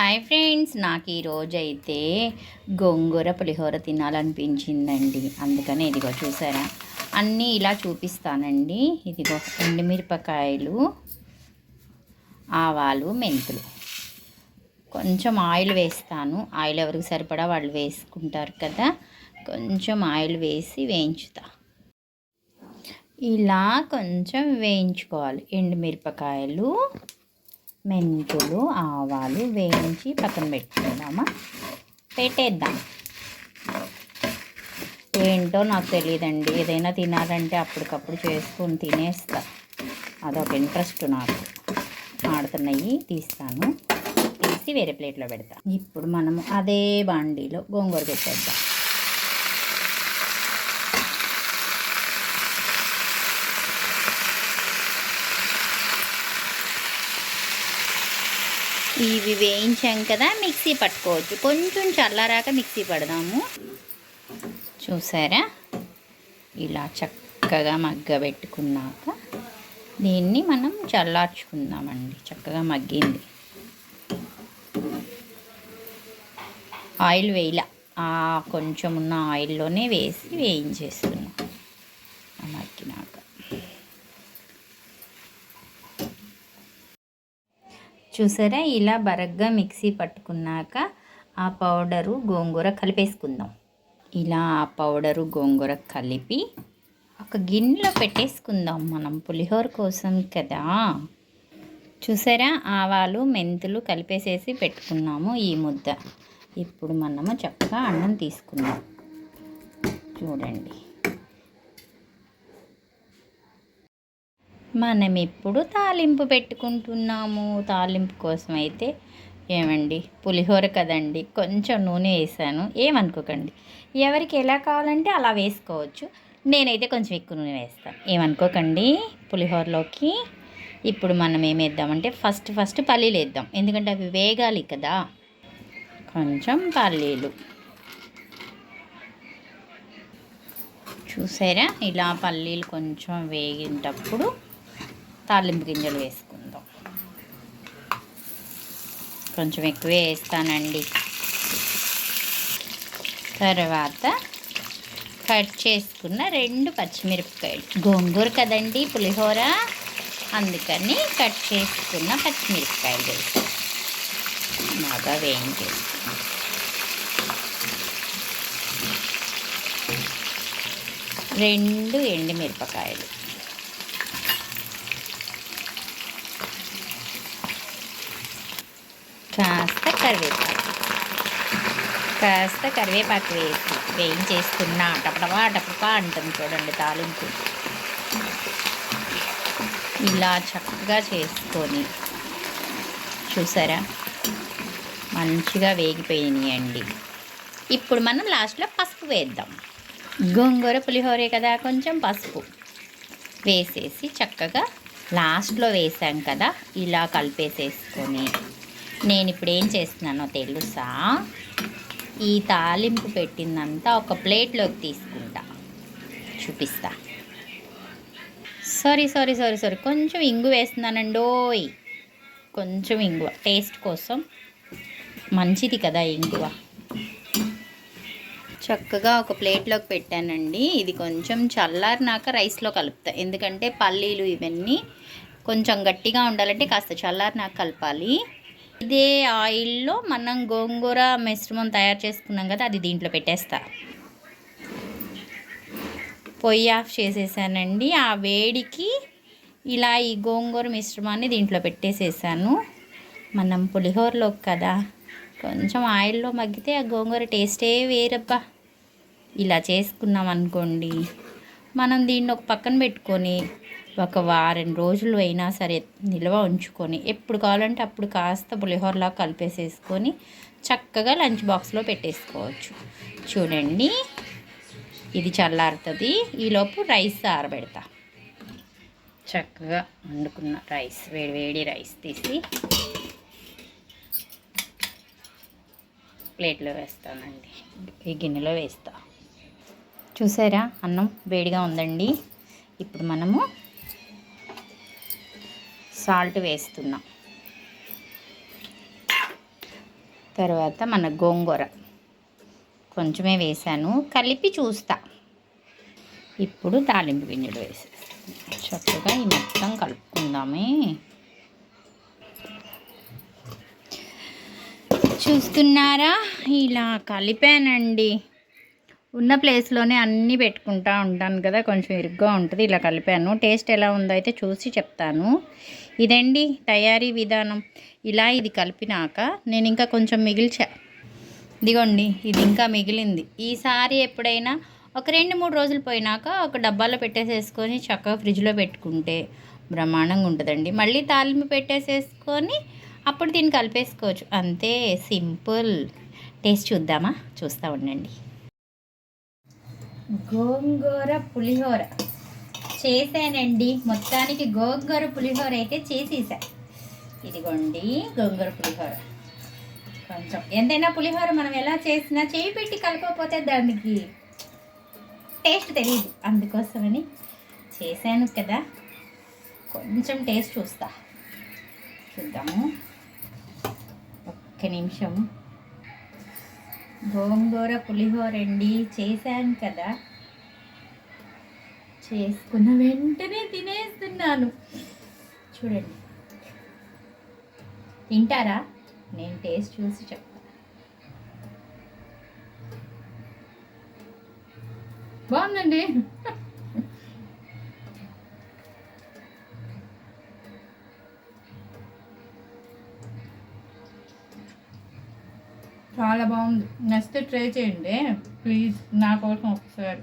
Hi friends నాకు ఈరోజు అయితే గోంగూర పులిహోర తినాలనిపించిందండి. అందుకని ఇదిగో చూసారా? అన్నీ ఇలా చూపిస్తానండి. ఇదిగో ఎండుమిరపకాయలు ఆవాలు మెంతులు. కొంచెం ఆయిల్ వేస్తాను. ఆయిల్ ఎవరికి సరిపడా వాళ్ళు వేసుకుంటారు కదా? కొంచెం ఆయిల్ వేసి వేయించుతా. ఇలా కొంచెం వేయించుకోవాలి. ఎండుమిరపకాయలు మెంతులు ఆవాలు వేయించి పక్కన పెట్టుకుందామా? పెట్టేద్దాం. ఏంటో నాకు తెలియదండి ఏదైనా తినాలంటే అప్పటికప్పుడు చేసుకొని తినేస్తా. అదొక ఇంట్రెస్ట్ నాకు. ఆడుతున్నాయి తీస్తాను. తీసి వేరే ప్లేట్లో పెడతా. ఇప్పుడు మనము అదే బాండీలో గోంగూర పెట్టేద్దాం. ఇవి వేయించాం కదా మిక్సీ పట్టుకోవచ్చు. కొంచెం చల్లారాక మిక్సీ పడదాము. చూసారా? ఇలా చక్కగా మగ్గబెట్టుకున్నాక దీన్ని మనం చల్లార్చుకుందామండి. చక్కగా మగ్గింది. ఆయిల్ వేయాల. కొంచెం ఉన్న ఆయిల్లోనే వేసి వేయించేస్తున్నాం చూసారా? ఇలా బరగ్గా మిక్సీ పట్టుకున్నాక ఆ పౌడరు గోంగూర కలిపేసుకుందాం. ఇలా ఆ పౌడరు గోంగూర కలిపి ఒక గిన్నెలో పెట్టేసుకుందాం మనం పులిహోర కోసం కదా. చూసారా? ఆవాలు మెంతులు కలిపేసేసి పెట్టుకున్నాము ఈ ముద్ద. ఇప్పుడు మనము చక్కగా అన్నం తీసుకుందాం. చూడండి. మనం ఇప్పుడు తాలింపు పెట్టుకుంటున్నాము. తాలింపు కోసం అయితే ఏమండి? పులిహోర కదండి. కొంచెం నూనె వేసాను. ఏమనుకోకండి. ఎవరికి ఎలా కావాలంటే అలా వేసుకోవచ్చు. నేనైతే కొంచెం ఎక్కువ నూనె వేస్తాను ఏమనుకోకండి? పులిహోరలోకి ఇప్పుడు మనం ఏం ఫస్ట్ ఫస్ట్ పల్లీలు వేద్దాం. ఎందుకంటే అవి వేగాలి కదా. కొంచెం పల్లీలు. చూసారా? ఇలా పల్లీలు కొంచెం వేగినప్పుడు తాలింపు గింజలు వేసుకుందాం. కొంచెం ఎక్కువే వేస్తానండి. తర్వాత కట్ చేసుకున్న రెండు పచ్చిమిరపకాయలు. గోంగూర కదండి పులిహోర. అందుకని కట్ చేసుకున్న పచ్చిమిరపకాయలు వేసి బాగా వేయించేసుకున్నాం రెండు ఎండుమిరపకాయలు. కాస్త కరివేపాకు. కాస్త కరివేపాకు వేసి వేయించేసుకున్న టపటపా టపటపా అంటుంది చూడండి తాలింపు. ఇలా చక్కగా చేసుకొని చూసారా? మంచిగా వేగిపోయినాయండి. ఇప్పుడు మనం లాస్ట్లో పసుపు వేద్దాం. గోంగూర పులిహోరే కదా కొంచెం పసుపు. వేసేసి చక్కగా లాస్ట్లో వేసాం కదా ఇలా కలిపేసేసుకొని నేను ఇప్పుడు ఏం చేస్తున్నానో తెలుసా? ఈ తాలింపు పెట్టిందంతా ఒక ప్లేట్లోకి తీసుకుంటా. చూపిస్తా. Sorry sorry sorry sorry. కొంచెం ఇంగు వేస్తున్నానండి ఓయ్ కొంచెం ఇంగువ టేస్ట్ కోసం మంచిది కదా ఇంగువ. చక్కగా ఒక ప్లేట్లోకి పెట్టానండి. ఇది కొంచెం చల్లారినాక రైస్లో కలుపుతా. ఎందుకంటే పల్లీలు ఇవన్నీ కొంచెం గట్టిగా ఉండాలంటే కాస్త చల్లారినాక కలపాలి. ఇదే ఆయిల్లో మనం గోంగూర మిశ్రమం తయారు చేసుకున్నాం కదా అది దీంట్లో పెట్టేస్తా. పొయ్యి ఆఫ్ చేసేసానండి. ఆ వేడికి ఇలా ఈ గోంగూర మిశ్రమాన్ని దీంట్లో పెట్టేసేసాను. మనం పులిహోరలో కదా కొంచెం ఆయిల్లో మగ్గితే ఆ గోంగూర టేస్టే వేరబ్బా. ఇలా చేసుకున్నాం అనుకోండి మనం దీన్ని ఒక పక్కన పెట్టుకొని ఒక వారం రోజులు అయినా సరే నిల్వ ఉంచుకొని ఎప్పుడు కావాలంటే అప్పుడు కాస్త పులిహోరలా కలిపేసేసుకొని చక్కగా లంచ్ బాక్స్లో పెట్టేసుకోవచ్చు. చూడండి ఇది చల్లారుతుంది. ఈలోపు రైస్ ఆరబెడతా. చక్కగా వండుకున్న రైస్ వేడి వేడి రైస్ తీసి ప్లేట్లో వేస్తానండి. ఈ గిన్నెలో వేస్తా. చూసారా? అన్నం వేడిగా ఉందండి. ఇప్పుడు మనము సాల్ట్ వేస్తున్నాం. తర్వాత మన గోంగూర. కొంచెమే వేసాను కలిపి చూస్తా. ఇప్పుడు తాలింపు గింజలు వేసేస్తాను చక్కగా ఈ మొత్తం కలుపుకుందామే. చూస్తున్నారా? ఇలా కలిపానండి. ఉన్న ప్లేస్లోనే అన్నీ పెట్టుకుంటా ఉంటాను కదా కొంచెం ఇరుగ్గా ఉంటుంది ఇలా కలిపాను. టేస్ట్ ఎలా ఉందో అయితే చూసి చెప్తాను. ఇదండి తయారీ విధానం. ఇలా ఇది కలిపినాక నేను ఇంకా కొంచెం మిగిల్చా. ఇదిగోండి ఇది ఇంకా మిగిలింది. ఈసారి ఎప్పుడైనా ఒక రెండు మూడు రోజులు పోయినాక ఒక డబ్బాలో పెట్టేసేసుకొని చక్కగా ఫ్రిడ్జ్లో పెట్టుకుంటే బ్రహ్మాండంగా ఉంటుందండి. మళ్ళీ తాలింపు పెట్టేసేసుకొని అప్పుడు దీన్ని కలిపేసుకోవచ్చు. అంతే సింపుల్. టేస్ట్ చూద్దామా? చూస్తూ ఉండండి. గోంగూర పులిహోర. చేశానండి. మొత్తానికి గోంగూర పులిహోర అయితే చేసేసా. ఇదిగోండి గోంగూర పులిహోర. కొంచెం ఎంతైనా పులిహోర మనం ఎలా చేసినా చేయి పెట్టి కలపకపోతే దానికి టేస్ట్ తెలియదు అందుకోసమని చేశాను కదా. కొంచెం టేస్ట్ చూస్తా. చూద్దాము. ఒక్క నిమిషం గోంగూర పులిహోర అండి. చేశాను కదా. చేసుకున్న వెంటనే తినేస్తున్నాను. చూడండి. తింటారా? నేను టేస్ట్ చూసి చెప్తాను బాగుందండి. చాలా బాగుంది. నెక్స్ట్ ట్రై చేయండి. ప్లీజ్ నా కోసం ఒకసారి